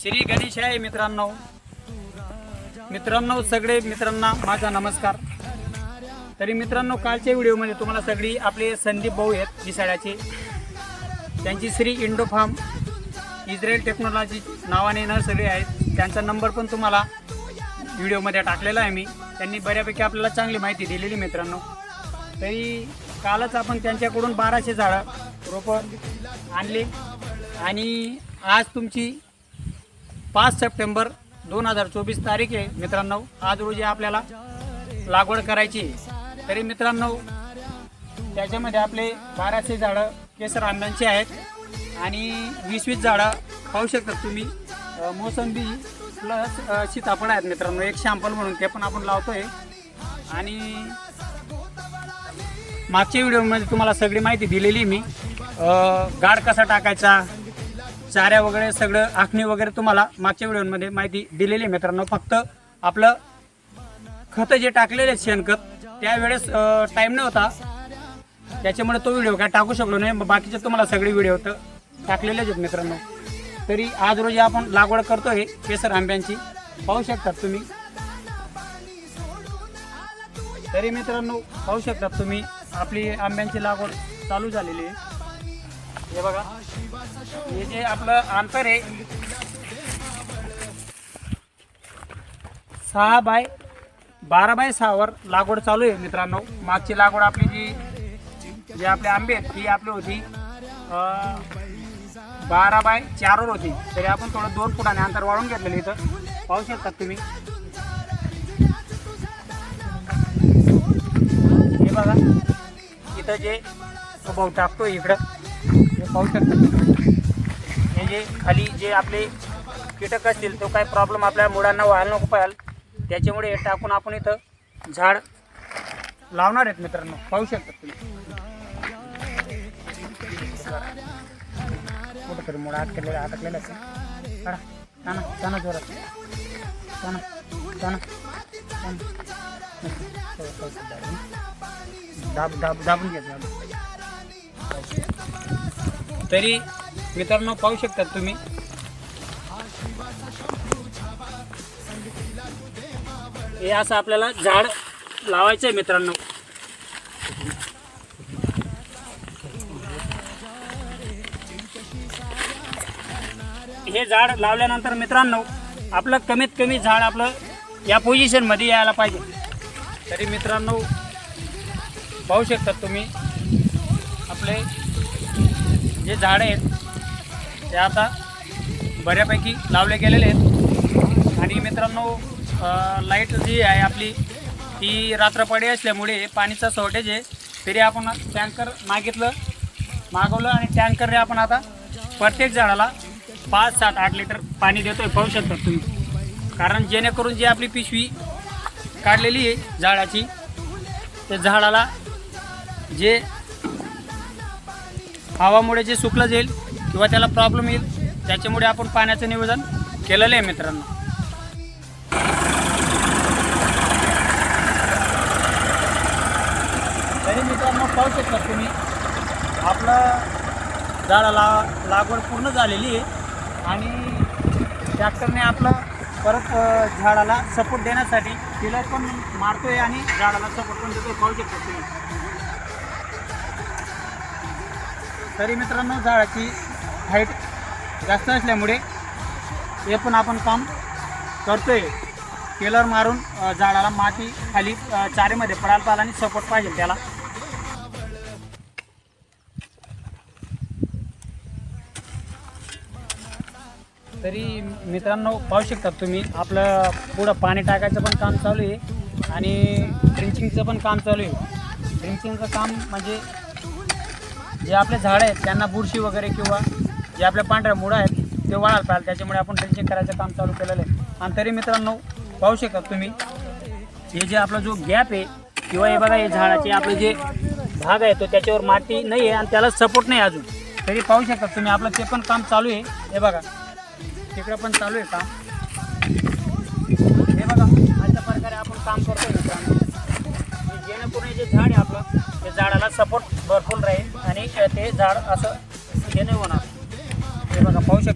श्री गणेश आहे मित्रांनो. मित्रांनो सगळे मित्रांना माझा नमस्कार. तरी मित्रांनो कालच्या व्हिडिओमध्ये तुम्हाला सगळी आपले संदीप भाऊ आहेत विसाळ्याचे त्यांची Shri Indo farm Israel technology नावाने नर्सरी आहेत. त्यांचा नंबर पण तुम्हाला व्हिडिओमध्ये टाकलेला आहे मी. त्यांनी बऱ्यापैकी आपल्याला चांगली माहिती दिलेली मित्रांनो. तरी कालच आपण त्यांच्याकडून बाराशे झाडं रोपं आणली. आणि आज तुमची पाच सप्टेंबर दोन हजार चोवीस तारीख आहे मित्रांनो आज रोजी आपल्याला लागवड करायची आहे. तरी मित्रांनो त्याच्यामध्ये आपले बाराशे झाडं केसर आंब्यांची आहेत आणि वीस वीस झाडं पाहू शकतात तुम्ही. मोसंबी प्लस अ, सीताफळ आहेत मित्रांनो. एक शॅम्पल म्हणून ते पण आपण लावतोय. आणि मागच्या व्हिडिओमध्ये तुम्हाला सगळी माहिती दिलेली मी. गाड कसा टाकायचा? चाऱ्या वगैरे सगळं आखणी वगैरे तुम्हाला मागच्या व्हिडिओमध्ये माहिती दिलेली आहे मित्रांनो. फक्त आपलं खतं जे टाकलेले आहेत शेणखत त्यावेळेस टाईम नव्हता. त्याच्यामुळे तो व्हिडिओ काय टाकू शकलो नाही. बाकीचे तुम्हाला सगळे व्हिडिओ तर टाकलेलेच आहेत मित्रांनो. तरी आज रोजी आपण लागवड करतोय केसर आंब्यांची. पाहू शकतात तुम्ही. तरी मित्रांनो पाहू शकतात तुम्ही आपली आंब्यांची लागवड चालू झालेली आहे. हे बघा. हे जे आपलं अंतर आहे. सहा बाय बारा बाय सहावर लागवड चालू आहे मित्रांनो. मागची लागवड आपली जी जे आपले आंबे आहेत ती आपली होती बारा बाय चारवर होती. तरी आपण थोडं दोन फुटाने अंतर वाढून घेतलेलं इथं. पाहू शकतात तुम्ही. हे बघा. इथं जे भाऊ टाकतो इकडं. हे पाहू शकता हे जे खाली जे आपले कीटक असतील तो काय प्रॉब्लेम आपल्या मुळांना व्हायला नको पाहिजे त्याच्यामुळे हे टाकून आपण इथं झाड लावणार आहेत मित्रांनो. पाहू शकता तुम्ही. कुठंतरी मुळा अटकलेला अटकलेला असेल काढा चाना जोरात. चाना चाना दाब दाब दाबून घ्या तरी मित्रांनो पाहू शकतात तुम्ही. हे असं आपल्याला झाड लावायचं आहे मित्रांनो. हे झाड लावल्यानंतर मित्रांनो आपलं कमीत कमी झाड आपलं या पोझिशनमध्ये यायला पाहिजे. तरी मित्रांनो पाहू शकतात तुम्ही आपले जे झाडं आहेत ते आता बऱ्यापैकी लावले गेलेले आहेत. आणि मित्रांनो लाइट जी आहे आपली ती रात्रपडी असल्यामुळे पाणीचा शॉर्टेज आहे. तरी आपण टँकर मागितलं मागवलं आणि टँकरने आपण आता प्रत्येक झाडाला पाच सात आठ लिटर पाणी देतो आहे पाहू शकतात तुम्ही. कारण जेणेकरून जी आपली पिशवी काढलेली आहे झाडाची त्या झाडाला जे हवामुळे जे सुकलं जाईल किंवा त्याला प्रॉब्लेम येईल त्याच्यामुळे आपण पाण्याचं नियोजन केलेलं आहे मित्रांनो. तरी मित्रांनो पाहू शकता तुम्ही आपलं झाडाला लागवड पूर्ण झालेली आहे आणि ट्रॅक्टरने आपलं परत झाडाला सपोर्ट देण्यासाठी तिला पण मारतोय आणि झाडाला सपोर्ट पण देतोय. पाहू शकता तुम्ही. तरी मित्रांनो झाडाची हाईट जास्त असल्यामुळे हे पण आपण काम करतो आहे टेलर मारून झाडाला माती खाली चारेमध्ये पडायला पाहिजे आणि सपोर्ट पाहिजे त्याला. तरी मित्रांनो पाहू शकतात तुम्ही आपलं पुढं पाणी टाकायचं पण काम चालू आहे आणि ड्रिंचिंगचं पण काम चालू आहे. ड्रिंचिंगचं काम म्हणजे जे आपले झाडं आहेत त्यांना बुरशी वगैरे किंवा जे आपल्या पांढऱ्या मुळं आहेत ते वाढायला पाहिजे. त्याच्यामुळे आपण ड्रिंचिंग करायचं काम चालू केलेलं आहे. आणि तरी मित्रांनो पाहू शकत तुम्ही हे जे आपला जो गॅप आहे किंवा हे बघा हे झाडाचे आपले जे भाग आहे तो त्याच्यावर माती नाही आहे आणि त्याला सपोर्ट नाही अजून. तरी पाहू शकत तुम्ही आपलं ते पण काम चालू आहे. हे बघा तिकडं पण चालू आहे काम. हे बघा अशा प्रकारे आपण काम करतो मित्रांनो. जेणेकरून जे झाड आहे आपलं ते झाडाला सपोर्ट भरपूर राहील आणि ते झाड असं हे नाही होणार.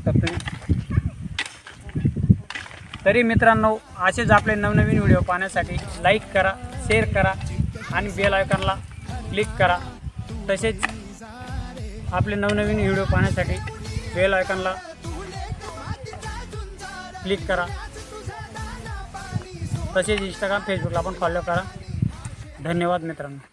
हे तुम्ही. तरी मित्रांनो असेच आपले नवनवीन व्हिडिओ पाहण्यासाठी लाईक करा शेअर करा आणि बेल आयकॉनला क्लिक करा. तसेच आपले नवनवीन व्हिडिओ पाहण्यासाठी बेल आयकॉनला क्लिक करा. तसेच इंस्टाग्राम फेसबुकला पण फॉलो करा. धन्यवाद मित्रांनो.